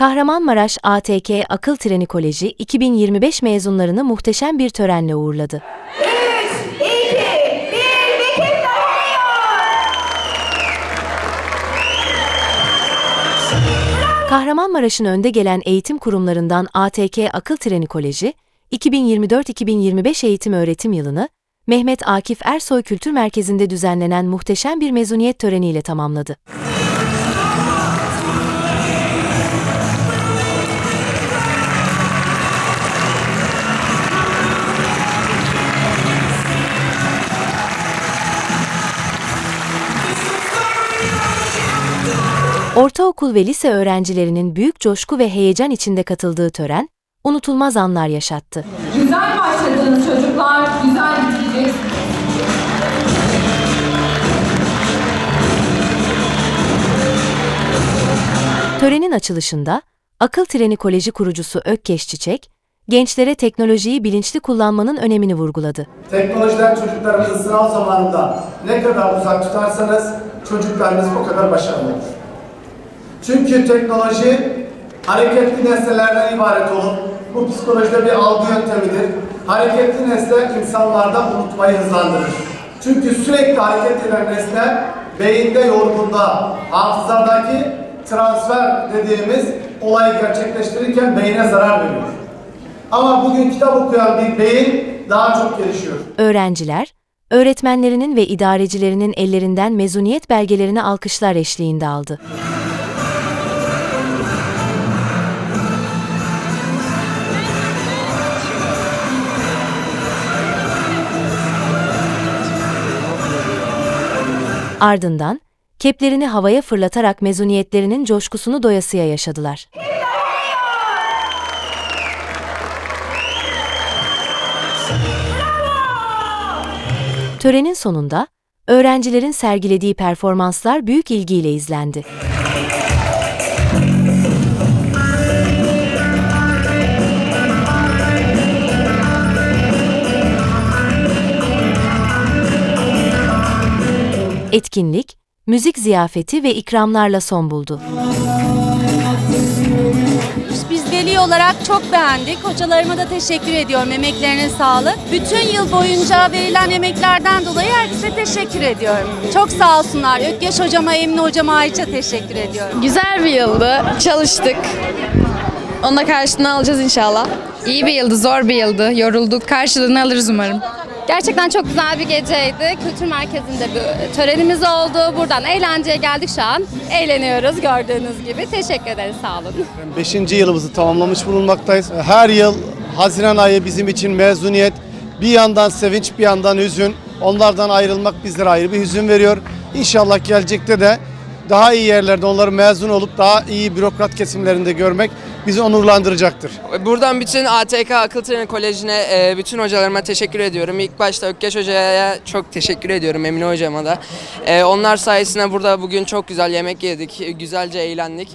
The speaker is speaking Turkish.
Kahramanmaraş ATK Akıl Treni Koleji 2025 mezunlarını muhteşem bir törenle uğurladı. 3, 2, 1, bitim dönüyor. Kahramanmaraş'ın önde gelen eğitim kurumlarından ATK Akıl Treni Koleji, 2024-2025 eğitim öğretim yılını Mehmet Akif Ersoy Kültür Merkezi'nde düzenlenen muhteşem bir mezuniyet töreniyle tamamladı. Ortaokul ve lise öğrencilerinin büyük coşku ve heyecan içinde katıldığı tören, unutulmaz anlar yaşattı. Güzel başladınız çocuklar, güzel bitireceksiniz. Törenin açılışında Akıl Treni Koleji kurucusu Ökkeş Çiçek, gençlere teknolojiyi bilinçli kullanmanın önemini vurguladı. Teknolojiden çocuklarınızı sınav zamanında ne kadar uzak tutarsanız çocuklarınız o kadar başarılı olur. Çünkü teknoloji hareketli nesnelerden ibaret olup bu psikolojide bir algı yöntemidir. Hareketli nesne insanlarda unutmayı hızlandırır. Çünkü sürekli hareket eden nesne beyinde yorgunda, hafızadaki transfer dediğimiz olayı gerçekleştirirken beyne zarar veriyor. Ama bugün kitap okuyan bir beyin daha çok gelişiyor. Öğrenciler, öğretmenlerinin ve idarecilerinin ellerinden mezuniyet belgelerini alkışlar eşliğinde aldı. Ardından, keplerini havaya fırlatarak mezuniyetlerinin coşkusunu doyasıya yaşadılar. Törenin sonunda, öğrencilerin sergilediği performanslar büyük ilgiyle izlendi. Etkinlik, müzik ziyafeti ve ikramlarla son buldu. Biz veli olarak çok beğendik. Hocalarıma da teşekkür ediyorum. Emeklerine sağlık. Bütün yıl boyunca verilen emeklerden dolayı herkese teşekkür ediyorum. Çok sağ olsunlar. Ökkeş hocama, Emine hocama ayrıca teşekkür ediyorum. Güzel bir yıldı. Çalıştık. Onun da karşılığını alacağız inşallah. İyi bir yıldı, zor bir yıldı. Yorulduk. Karşılığını alırız umarım. Gerçekten çok güzel bir geceydi. Kültür merkezinde bir törenimiz oldu. Buradan eğlenceye geldik şu an. Eğleniyoruz gördüğünüz gibi. Teşekkür ederiz. Sağ olun. Beşinci yılımızı tamamlamış bulunmaktayız. Her yıl Haziran ayı bizim için mezuniyet. Bir yandan sevinç, bir yandan hüzün. Onlardan ayrılmak bizlere ayrı bir hüzün veriyor. İnşallah gelecekte de daha iyi yerlerde onları mezun olup daha iyi bürokrat kesimlerinde görmek bizi onurlandıracaktır. Buradan bütün ATK Akıl Treni Koleji'ne, e, bütün hocalarıma teşekkür ediyorum. İlk başta Ökkeş Hoca'ya çok teşekkür ediyorum, Emine Hocama da. E, Onlar sayesinde burada bugün çok güzel yemek yedik, güzelce eğlendik.